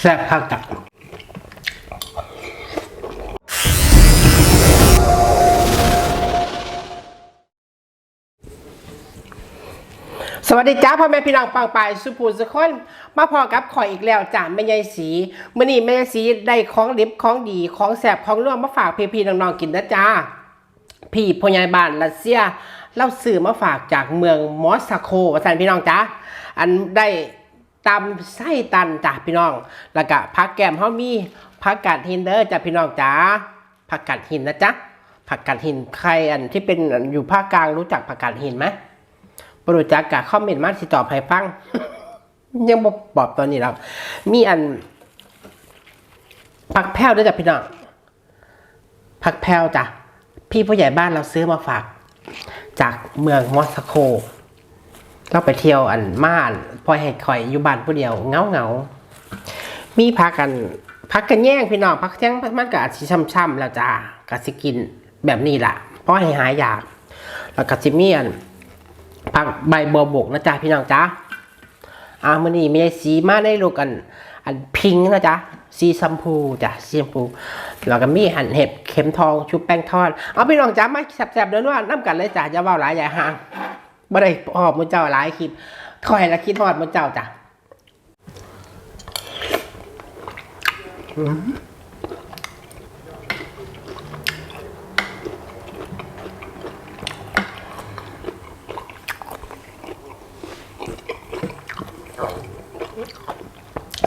แซ่บคักจักสวัสดีจ้าพ่อแม่พี่น้องปังปายสุภูสุคนมาพอกับข่อยอีกแล้วจ้าแม่ยายสีมื่อนี้แม่ยายสีได้ของดิบของดีของแสบของร่วมมาฝากพี่พี่น้องๆกินนะจ้าพี่พยาบาลรัสเซียเล่าสื่อมาฝากจากเมืองมอสโกวสันพี่น้องจ้าอันได้ ตำไส้ตันจ้าพี่น้อง แล้วก็พักแกมเฮามีผักกาดหินเด้อจ้าพี่น้องจ้าผักกาดหินนะจ๊ะผักกาดหินใครอันที่เป็นอยู่ภาคกลางรู้จักผักกาดหินไหมบรู้จักกะคอมเมนต์มาสิตอบให้ฟัง ยังบ่ตอบตอนนี้หรอกมีอันผักแพ้วด้วยจ้ะพี่น้องผักแพรวจ้ะพี่ผู้ใหญ่บ้านเราซื้อมาฝาก จากเมืองมอสโก เราไปเที่ยวอันม่านพอให้คอยอยู่บ้านผู้เดียวเงาเงามีพักกันพักกันแย่งพี่น้องพักแย่งมันก็อาจสิช่ำๆแล้วจ้ากสิกินแบบนี้ล่ะเพราะให้หายอยาก แล้วก็จิมีอันพักใบบัวบกนะจ๊ะพี่น้องจ้าอามื่อนี้มีสีมาในลูกอัน อันพิงนะจ๊ะสีชมพูจ้ะสีชมพูแล้วก็มีอันเห็บเข็มทองชุบแป้งทอดเอาพี่น้องจ้ามาแซ่บๆเดินว่าน้ำกันเลยจ้ะอย่าว่าหลายอย่ห่าง บ่ได้หอบมือเจ้าหลายคลิปคอยละคิดทอดมือเจ้าจ้ะ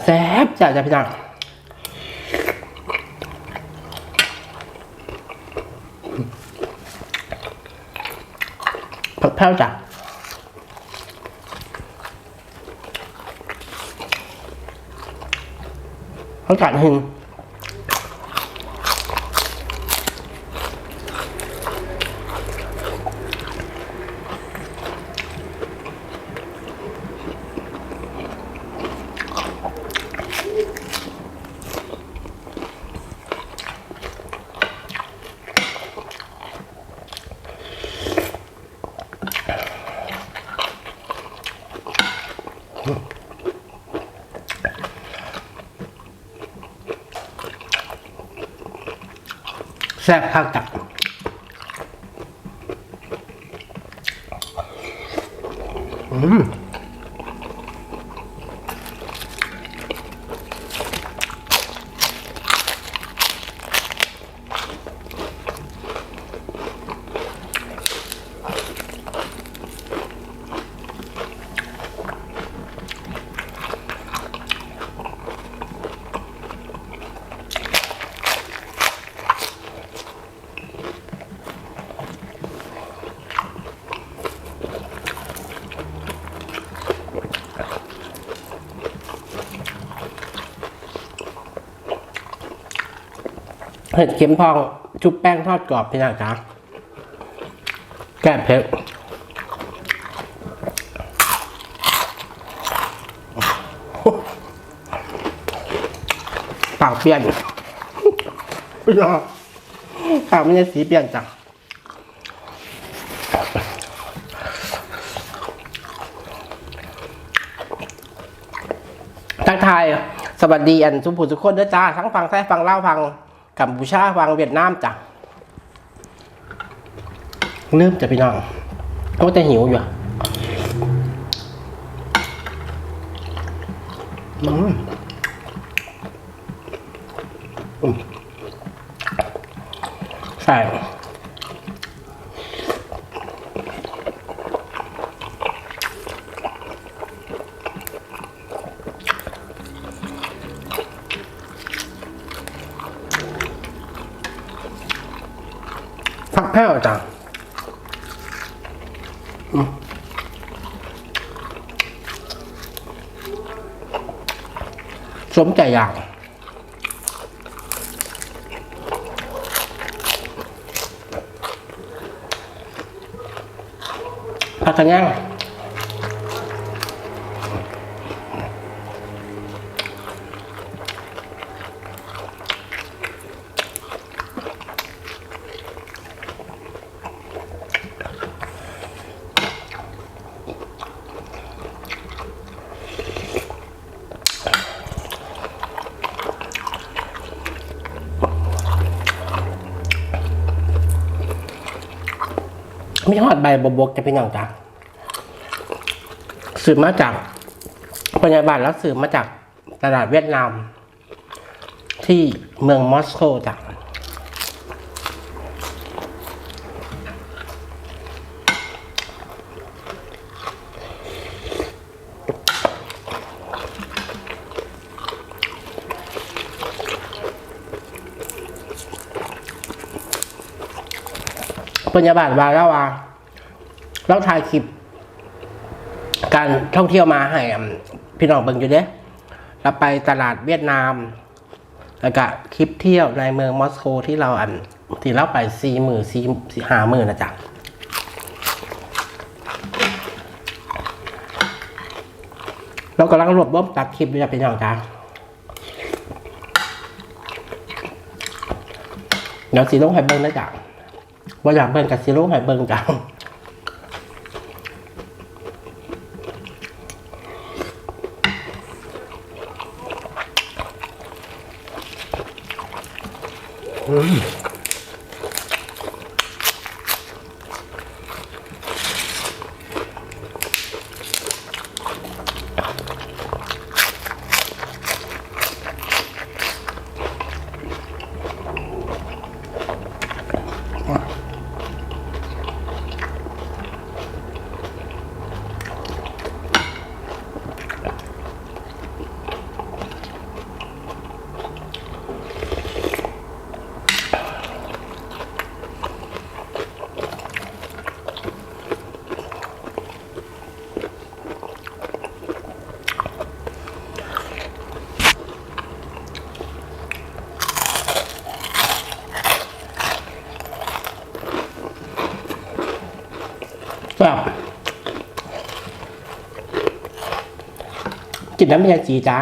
แซ่บจ้ะจ้ะพี่น้องผักแพ้วจ้ะ ผักกาดหิน แซ่บผักจักอืม เห็ดเข็มทองชุบแป้งทอดกรอบพี่น้องจ้าแก้เผ็ดปากเปลี่ยนพี่น้องปากมันจะสีเปลี่ยนจ้ะทักทายสวัสดีอันสุภูสุคนเด้อจ้าทั้งฟังไทยฟังเล่าฟัง กัมพูชาฟังเวียดนามจ้ะลืมจะพี่น้องโอ้แต่หิวอยู่อืมใช่ แพ้วจังสมใจอยากพักกันยัง ไม่หอดใบบกบกจะเป็นอย่างจ้ะสืบมาจากพยาบาลแล้วสืบมาจากตลาดเวียดนาม ที่เมืองมอสโกจ้ะ พยาบาลว่าแล้วว่าเราถ่ายคลิป การท่องเที่ยวมาให้พี่น้องเบิ่งอยู่เด้เราไปตลาดเวียดนาม แล้วก็คลิปเที่ยวในเมืองมอสโกที่เราอันที่เราไปสี่หมื่นสี่หาหมื่นนะจ๊ะเรากำลังรวบรวมตัดคลิปอยู่จะเป็นอย่างจ้ะเดี๋ยวสีลงให้เบิ่งนะจ๊ะ ว่าอยากเบิ่งกับสีลงให้เบิ่งจ้ะแบบ กินน้ำยาจีจ้า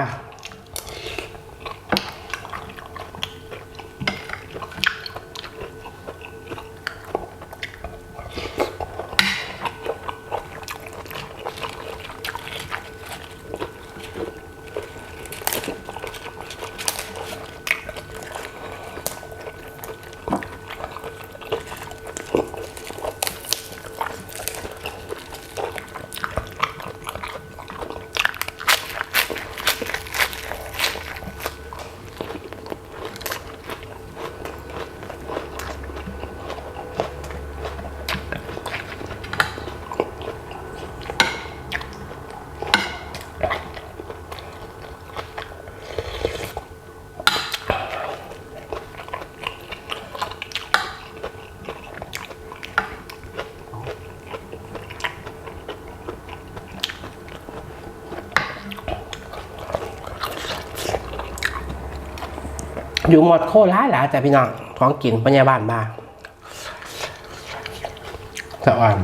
อยู่หมดโคร้ายหลาแต่พี่น้องท้องกินปัญญาบ้านบ้างสะอ่อน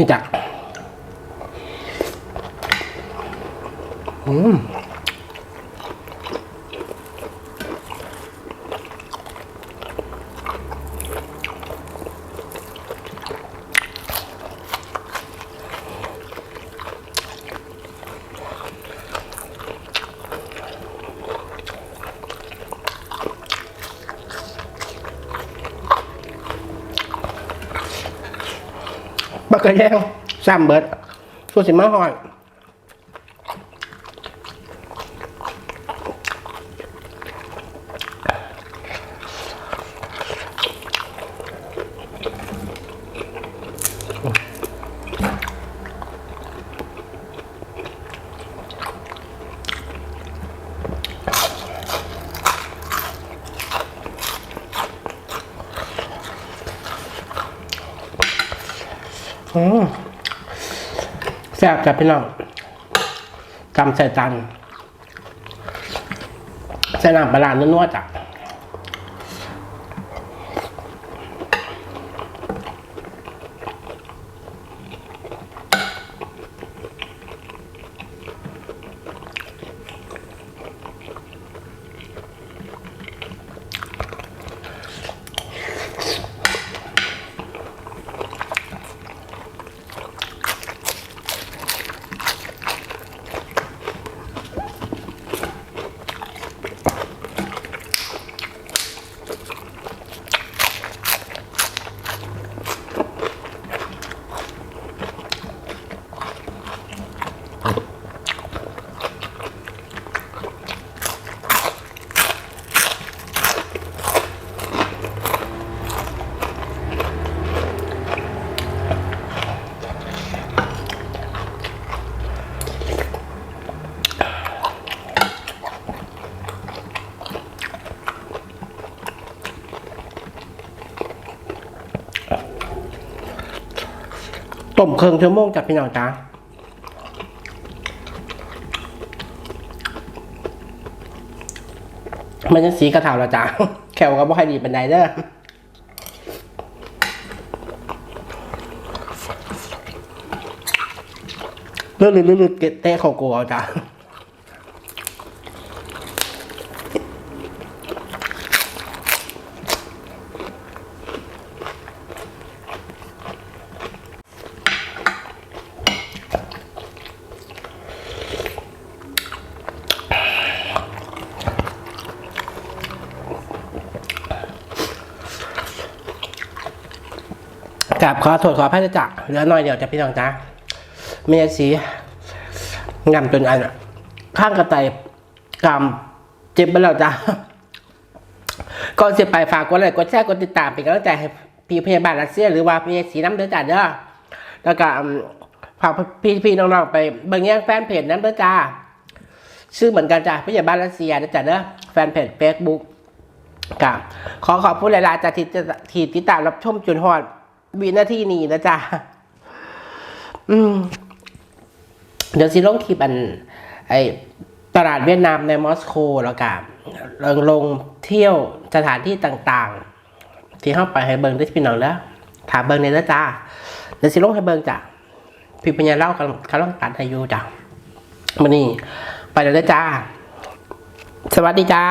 นี่จ้ะอืม กกะแยงซ้ำเบิดสุดสิมาหอย แซ่บจ้ะพี่น้องจำใส่ตันใส่น้ำปลาร้านัวๆจ้ะ ต้มเครื่องชั่วโมงจับพี่น้องจ้ามันจะสีกระเทาแล้วจ้าแขวก็บ่ค่อยดีเป็นไดเด้อเลือดลืดๆๆเตะเขากลัวจ้า กับขอโทษขออภัยนะจ๊ะเหลือหน่อยเดียวจะพี่น้องจ้าเมียสีงำจนอันข้างกระต่ายกำเจ็บไปแล้วจ้าก่อนเสียไปฝากกดไลค์กดแชร์กดติดตามเป็นกำลังใจให้พี่พยาบาลรัสเซียหรือว่าเมียสีน้ำเดือดจ้าเด้อแล้วก็ฝากพี่พี่น้องๆไปเบิ่งแย่งแฟนเพจน้ำเด้อจ้าชื่อเหมือนกันจ้าพยาบาลรัสเซียนะจ้าเด้อแฟนเพจเฟซบุ๊กกับขอขอบคุณหลายๆจากที่ที่ติดตามรับชมจนฮอด วินาทีนี้นะจ๊ะอืม เดี๋ยวสิลงคลิปอัน ไอตลาดเวียดนามในมอสโกแล้วกันลงลงเที่ยวสถานที่ต่างๆ ที่เข้าไปให้เบิงได้พี่น้องแล้วถามเบิงในนะจ้าเดี๋ยวสิลงให้เบิงจ้ะพี่ปัญญาเล่ากันเขาต้องตัดให้ยูจ้ะมันนี่ไปเลยนะจ้า สวัสดีจ้า